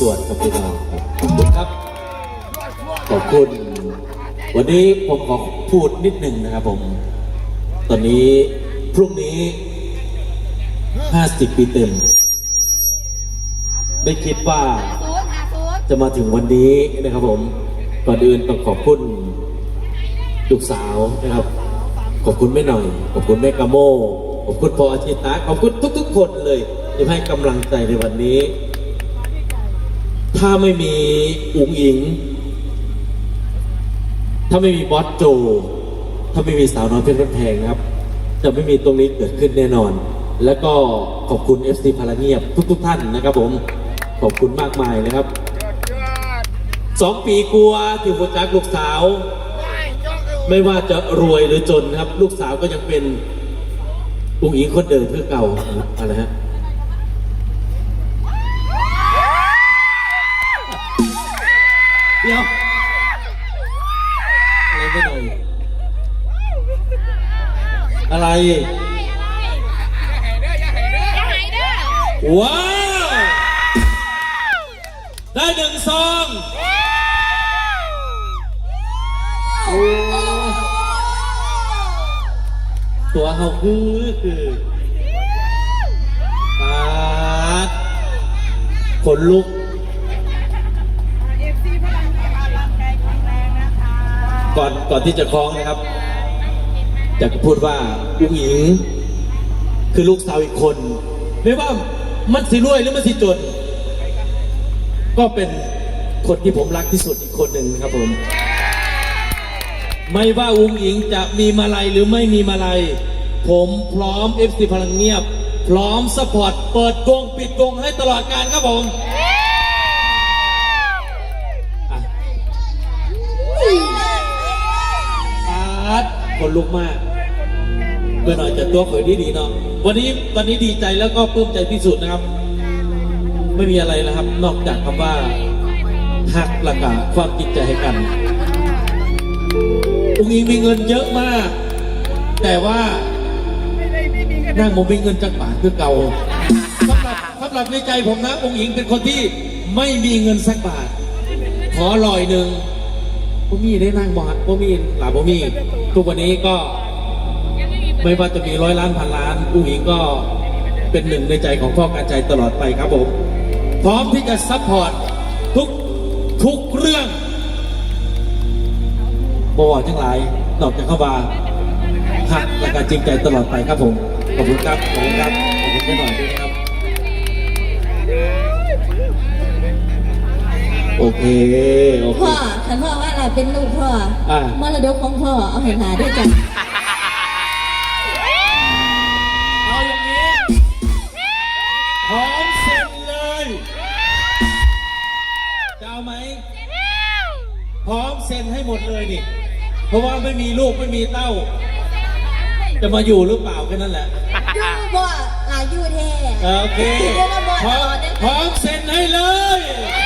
ส่วดกับพี่น้องครับขอบคุณครับขอบคุณ วันนี้ผมขอพูดนิดหนึ่งนะครับผม ตอนนี้พรุ่งนี้ 50 ปีเต็ม ไม่คิดว่าจะมาถึงวันนี้นะครับผม ก่อนอื่นต้องขอบคุณลูกสาวนะครับ ขอบคุณแม่หน่อย ขอบคุณแม่กาโม ขอบคุณพออาทิตย์ขอบคุณทุก ๆ คนเลยที่ให้กำลังใจในวันนี้ ถ้าไม่มีอุ๋งอิง ถ้าไม่มีบอสโจ ถ้าไม่มีสาวน้อยเพชรบ้านแพงนะครับ จะไม่มีตรงนี้เกิดขึ้นแน่นอน แล้วก็ขอบคุณ FC พลาเงียบทุกๆท่านนะครับผม ขอบคุณมากมายนะครับสองปีกลัวที่หัวจักลูกสาว ไม่ว่าจะรวยหรือจนนะครับ ลูกสาวก็ยังเป็นปุงอิงคนเดิมเพื่อเก่าอะไรฮะ เดี๋ยวอะไรไม่หน่อยอะไรอย่าหายเด้อว้าวได้หนึ่งซองตัวเขาคือคือปาดขนลุก เอฟซีพลังกำลังใจแข็งแรงนะคะ ก่อนก่อนที่จะคล้องนะครับอยากจะพูดว่าอุ้งหญิงคือลูกสาวอีกคน ไม่ว่ามันสิรวยหรือมันสิจน ก็เป็นคนที่ผมรักที่สุดอีกคนหนึ่งนะครับผม ไม่ว่าอุ้งหญิงจะมีมาลัยหรือไม่มีมาลัย ผมพร้อม FC พลังเงียบ พร้อมสปอร์ตเปิดกงปิดกงให้ตลอดการครับผม คนลุกมากเมื่อหน่อยจะตัวเผยดีดีเนาะวันนี้วันนี้ดีใจแล้วก็ปลื้มใจที่สุดนะครับ ไม่มีอะไรนะครับ นอกจากคำว่าหักหลักกะความจริงใจให้กันอุ้งอิงมีเงินเยอะมาก แต่ว่านั่งผมมีเงินจักบาทคือเก่าสำหรับสำหรับในใจผมนะองค์หญิงเป็นคนที่ไม่มีเงินสักบาท ขอลอยหนึ่ง พ่มีได้นั่งบอดพ่มีหลาพ่มี ทุกวันนี้ก็ไม่ว่าจะมีร้อยล้านพันล้านผู้หญิงก็เป็นหนึ่งในใจของพ่อการใจตลอดไปครับผม พร้อมที่จะซัพพอร์ตทุกทุกเรื่องบวชทั้งหลายนอกจากเข้ามาหักและการจริงใจตลอดไปครับผม ขอบคุณครับ ขอบคุณครับ ขอบคุณแม่หน่อยด้วยครับ เคโอเค พ่อฉันพ่อว่าเราเป็นลูกพ่ออ่ามรดกของพ่อเอาให้หาด้วยกันเอาอย่างนี้พร้อมเซ็นเลยจะเอาไหมพร้อมเซ็นให้หมดเลยนี่เพราะว่าไม่มีลูกไม่มีเต้า จะมาอยู่หรือเปล่าแค่นั้นแหละยู่บ่ลายู่แท้โอเคยู่แล้วบ่พร้อตมลอดเนี่ยพร้อมเซ็นให้เลยเ